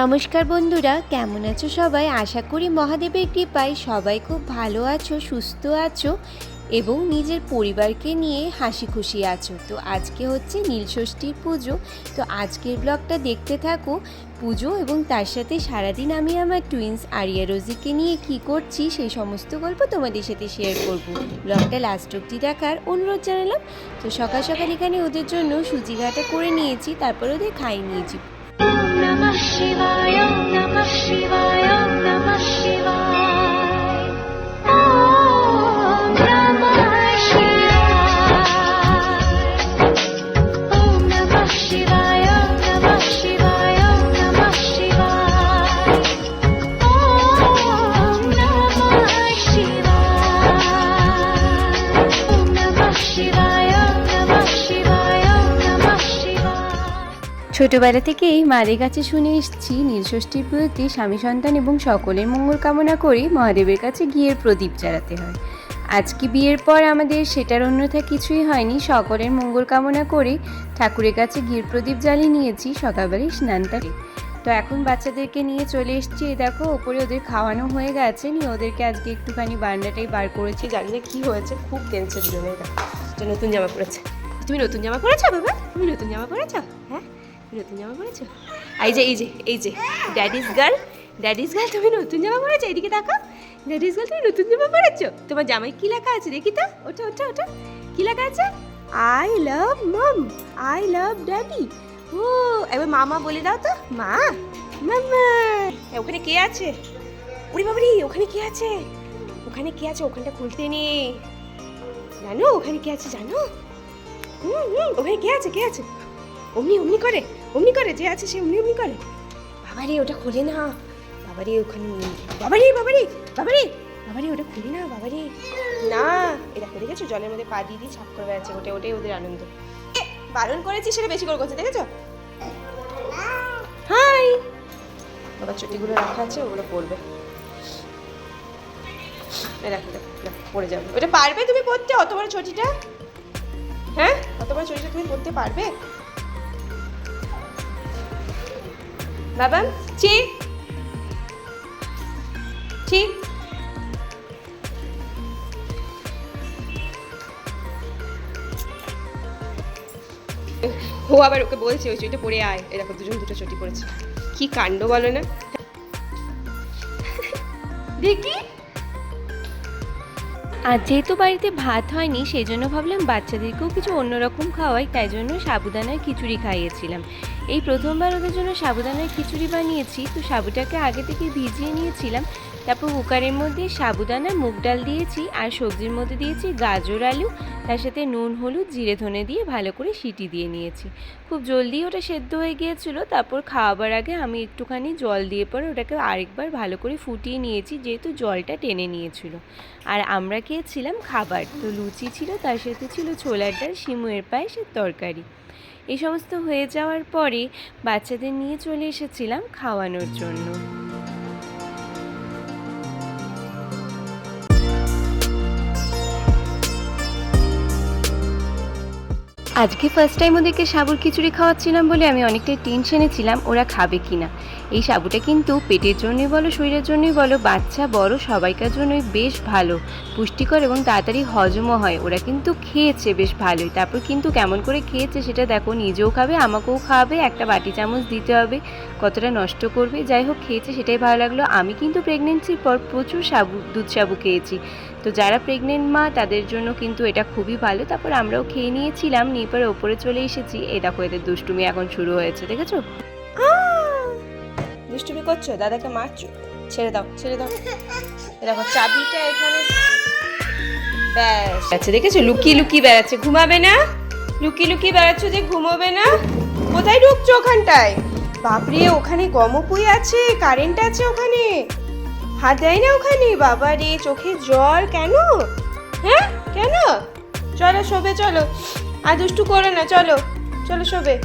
নমস্কার বন্ধুরা, কেমন আছো সবাই? আশা করি মহাদেবের কৃপায় সবাই খুব ভালো আছো, সুস্থ আছো এবং নিজের পরিবারকে নিয়ে হাসি খুশি আছো। তো আজকে হচ্ছে নীলষষ্ঠীর পুজো। তো আজকের ব্লগটা দেখতে থাকো, পুজো এবং তার সাথে সারাদিন আমি আমার টুইন্স আরিয়া রোজিকে নিয়ে কি করছি সেই সমস্ত গল্প তোমাদের সাথে শেয়ার করব। ব্লগটা লাস্ট অব্দি দেখার অনুরোধ জানালাম। তো সকাল সকাল এখানে ওদের জন্য সুজি ঘাটা করে নিয়েছি, তারপর ওদের খাই নিয়েছি। शिवाय नमः शिवाय ছোটবেলা থেকেই মাদের কাছে শুনে এসেছি নীলষষ্ঠীর প্রতি স্বামী সন্তান এবং সকলের মঙ্গল কামনা করে মহাদেবের কাছে ঘিয়ের প্রদীপ জ্বালাতে হয়। আজকে বিয়ের পর আমাদের সেটার অন্যথা কিছুই হয়নি, সকলের মঙ্গল কামনা করে ঠাকুরের কাছে ঘিয়ের প্রদীপ জ্বালিয়ে নিয়েছি সকালবেলায় স্নানটাকে তো এখন বাচ্চাদেরকে নিয়ে চলে এসেছি দেখো, ওপরে ওদের খাওয়ানো হয়ে গেছে, নিয়ে ওদেরকে আজকে একটুখানি বারান্দাটাই বার করেছি, জানি না কী হয়েছে, খুব টেনশন জমে গেছে। নতুন জামা পরেছে। তুমি নতুন জামা পরেছো, বাবা? তুমি নতুন জামা পরেছো? হ্যাঁ? নতুন জামা পরেছো? এই যে এই যে এই যে ড্যাডিস গার্ল ড্যাডিস গার্ল তুমি নতুন জামা পরেছো? এদিকে দেখো ড্যাডিস গার্ল তুমি নতুন জামা পরেছো? তোমার জামায় কি লেখা আছে দেখি তো ওটা ওটা ওটা কি লেখা আছে? I love mom I love daddy ও, এবার মামা বলে দাও তো, মা, মামা। ওখানে কে আছে? ওরে বাবারি, ওখানে কে আছে? ওখানে কে আছে? ওখানটা খুলতে নেই জানো, ওখানে কে আছে জানো? হুম হুম, ওখানে কে আছে কে আছে? অমনি অমনি করে। অমনি করে যে আছে সে অমনি অমনি করে বাবারে, ওটা খোলে না। বাবারে, ওখানে বাবারে বাবারে বাবারে বাবারে, ওটা খুলে না, বাবারে। না, এটা করে গেছো, জলের মধ্যে পা দিয়ে দিয়ে ছাপ করে বেড়াচ্ছে, ওটা, ওটাই ওদের আনন্দ। বারণ করেছি সেটা বেশি করে করছে, দেখেছ? হাই! বাবা চটিগুলো রাখা আছে, ওগুলো পড়বে পড়ে যাবে। ওটা পারবে তুমি পড়তে অত বড় ছটিটা হ্যাঁ? অত বড় ছটিটা তুমি পড়তে পারবে? বাবা আবার ওকে বলছে, ওই চটিটা পরে আয়। এরকম দুজন দুটো চটি পড়েছে কি কাণ্ড বলো না? দেখি। আর যেহেতু বাড়িতে ভাত হয়নি, সেই জন্য ভাবলাম বাচ্চাদেরকেও কিছু অন্যরকম খাওয়াই, তাই জন্য সাবুদানার খিচুড়ি খাইয়েছিলাম। এই প্রথমবার ওদের জন্য সাবুদানার খিচুড়ি বানিয়েছি, তো সাবুটাকে আগে থেকে ভিজিয়ে নিয়েছিলাম। তারপর কুকারের মধ্যে সাবুদানা মুগ ডাল দিয়েছি আর সবজির মধ্যে দিয়েছি গাজর, আলু। তার সাথে নুন, হলুদ, জিরে, ধনে দিয়ে ভালো করে সিটি দিয়ে নিয়েছি। খুব জলদি ওটা সেদ্ধ হয়ে গিয়েছিল, তারপর খাওয়াবার আগে আমি একটুখানি জল দিয়ে পরে ওটাকে আরেকবার ভালো করে ফুটিয়ে নিয়েছি, যেহেতু জলটা টেনে নিয়েছিল। আর আমরা খেয়েছিলাম খাবার, তো লুচি ছিল, তার সাথে ছিল ছোলার ডাল, শিমুয়ের পায়েসের তরকারি। এই সমস্ত হয়ে যাওয়ার পরে বাচ্চাদের নিয়ে চলে এসেছিলাম খাওয়ানোর জন্য। আজকে ফার্স্ট টাইম ওদেরকে সাবুর খিচুড়ি খাওয়াচ্ছিলাম বলে আমি অনেকটাই টেনশনে ছিলাম, ওরা খাবে কি না এই সাবুটা কিন্তু পেটের জন্যই বলো, শরীরের জন্যই বলো, বাচ্চা, বড়, সবাইকার জন্যই বেশ ভালো। পুষ্টিকর এবং তাড়াতাড়ি হজমও হয়। ওরা কিন্তু খেয়েছে বেশ ভালোই। তারপর কিন্তু কেমন করে খেয়েছে সেটা দেখো, নিজেও খাবে, আমাকেও খাওয়াবে একটা বাটি চামচ দিতে হবে, কতটা নষ্ট করবে, যাই হোক খেয়েছে সেটাই ভালো লাগল। আমি কিন্তু প্রেগনেন্সির পর প্রচুর সাবু, দুধ সাবু খেয়েছি। তো যারা প্রেগনেন্ট মা তাদের জন্য কিন্তু এটা খুবই ভালো। তারপর আমরাও খেয়ে নিয়েছিলাম নিয়ে পরে ওপরে চলে এসেছি। এই দেখো এদের দুষ্টুমি এখন শুরু হয়েছে দেখেছ? দুষ্টুমি করছ? দাদাকে মারছো? ছেড়ে দাও ছেড়ে দাও। দেখো চাবিটা এখানে ব্যাস। আচ্ছা দেখেছ? লুকিয়ে লুকিয়ে বেড়াচ্ছে। ঘুমাবে না? লুকিয়ে লুকিয়ে বেড়াচ্ছ যে ঘুমোবে না? কোথায় ঢুকছো ওখানটায়? বাপরে ওখানে গমপুই আছে কারেন্ট আছে ওখানে। হাত দেয় না ওখানে? বাবা রে, চোখে জল কেন? হ্যাঁ? কেন? চলো শোবে, চলো। আর দুষ্টু করো না, চলো। চলো শোবে।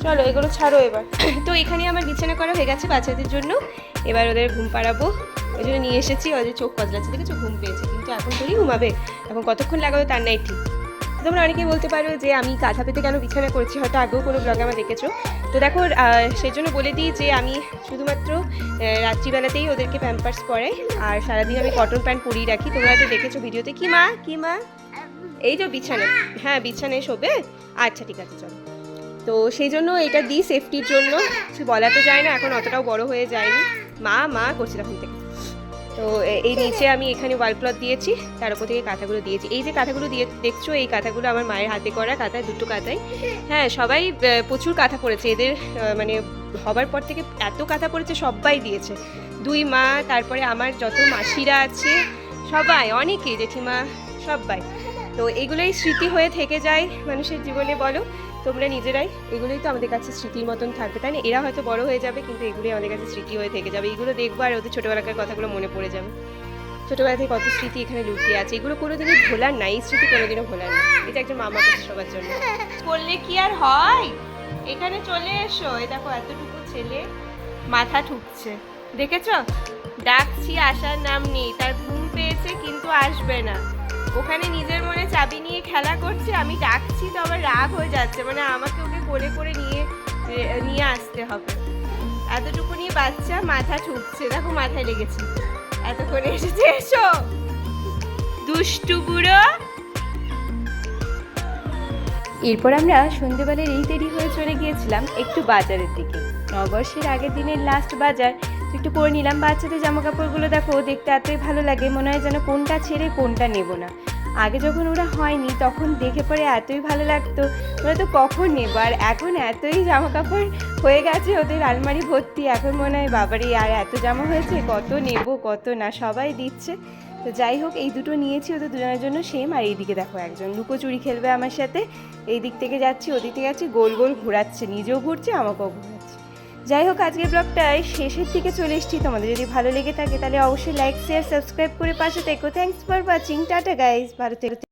চলো, এগুলো ছাড়ো এবার। তো এখানে আমার বিছানা করা হয়ে গেছে বাচ্চাদের জন্য। এবার ওদের ঘুম পাড়াবো। ওই জন্য নিয়ে এসেছি, ওদের চোখ কদলাচ্ছে। দেখেছ? ঘুম পেয়েছে। কিন্তু এখন তোরই ঘুমাবে। এখন কতক্ষণ লাগাবে তার নাই ঠিক। তোমরা অনেকেই বলতে পারো যে আমি কাঁথা পেতে কেন বিছানা করছি, হয়তো আগেও কোনো ব্লগে আমার দেখেছ। তো দেখো সেই জন্য বলে দিই যে আমি শুধুমাত্র রাত্রিবেলাতেই ওদেরকে প্যাম্পার্স পরাই, আর সারাদিন আমি কটন প্যান্ট পরিয়ে রাখি। তোমরা হয়তো দেখেছ ভিডিওতে। কি মা? কি মা? এই যে বিছানা। হ্যাঁ বিছানায় শোবে। আচ্ছা ঠিক আছে, চলো। তো সেই জন্য এটা দিই সেফটির জন্য। কিছু বলা তো যায় না, এখন অতটাও বড় হয়ে যায়নি। মা মা করছি তখন থেকে। তো এই নিচে আমি এখানে ওয়াল ক্লথ দিয়েছি, তার উপর থেকে কাঁথাগুলো দিয়েছি। এই যে কাঁথাগুলো দিয়ে দেখছ, এই কাঁথাগুলো আমার মায়ের হাতে করা কাঁথা, দুটো কাঁথাই। হ্যাঁ সবাই প্রচুর কাঁথা পড়েছে। এদের মানে হবার পর থেকে এত কাঁথা পড়েছে সবাই দিয়েছে। দুই মা, তারপরে আমার যত মাসিরা আছে, সবাই, অনেকে, জেঠিমা সবাই তো এগুলোই স্মৃতি হয়ে থেকে যায় মানুষের জীবনে, বলো। তোমরা নিজেরাই এগুলোই তো আমাদের কাছে স্মৃতির মতন থাকবে, তাই না? এরা হয়তো বড় হয়ে যাবে, কিন্তু এগুলোই আমাদের কাছে স্মৃতি হয়ে থেকে যাবে। এগুলো দেখব আর ওদের ছোটোবেলাকার কথাগুলো মনে পড়ে যাবে। ছোটোবেলা থেকে কত স্মৃতি এখানে লুকিয়ে আছে। এগুলো কোনোদিনই ভোলার নাই স্মৃতি কোনোদিনও ভোলার না। এটা একজন মামা কাছে সবার জন্য। করলে কি আর হয়? এখানে চলে এসো। এই দেখো, এতটুকু ছেলে মাথা ঠুকছে। দেখেছ? ডাকছি আসার নাম নেই। তার ঘুম পেয়েছে কিন্তু আসবে না। ওখানে নিজের মনে চাবি নিয়ে খেলা করছে আমি ডাকছি তো আমার রাগ হয়ে যাচ্ছে। মানে আমাকে ওকে করে করে নিয়ে নিয়ে আসতে হবে। এতটুকু নিয়ে বাচ্চা মাথা ঠুকছে। দেখো মাথায় লেগেছে। এতক্ষণে এসেছে এসো। দুষ্টু বুড়ো। এরপর আমরা সন্ধেবেলায় এই দেরি হয়ে চলে গিয়েছিলাম একটু বাজারের দিকে। নববর্ষের আগের দিনের লাস্ট বাজার একটু করে নিলাম। বাচ্চাদের জামা কাপড়গুলো দেখো, দেখতে এতই ভালো লাগে, মনে হয় যেন কোনটা ছেড়ে কোনটা নেব না। আগে যখন ওরা হয়নি, তখন দেখে পরে এতই ভালো লাগতো। ওরা তো কখন নেব? আর এখন এতই জামা কাপড় হয়ে গেছে, ওদের আলমারি ভর্তি। এখন মনে হয় বাবারই আর এত জামা হয়েছে, কত নেব, কত না, সবাই দিচ্ছে। তো যাই হোক, এই দুটো নিয়েছি, ওদের দুজনের জন্য সেম আর এইদিকে দেখো, একজন লুকোচুরি খেলবে আমার সাথে। এই দিক থেকে যাচ্ছি, ওদিক থেকে যাচ্ছি, গোল গোল ঘোরাচ্ছে, নিজেও ঘুরছে, আমাকেও ঘোরাচ্ছে। যাই হোক, আজকের ব্লগটায় শেষের দিকে চলে এসেছি। তোমাদের যদি ভালো লেগে থাকে, তাহলে অবশ্যই লাইক শেয়ার সাবস্ক্রাইব করে পাশে থেকো। Thanks for watching tata guys থেকো।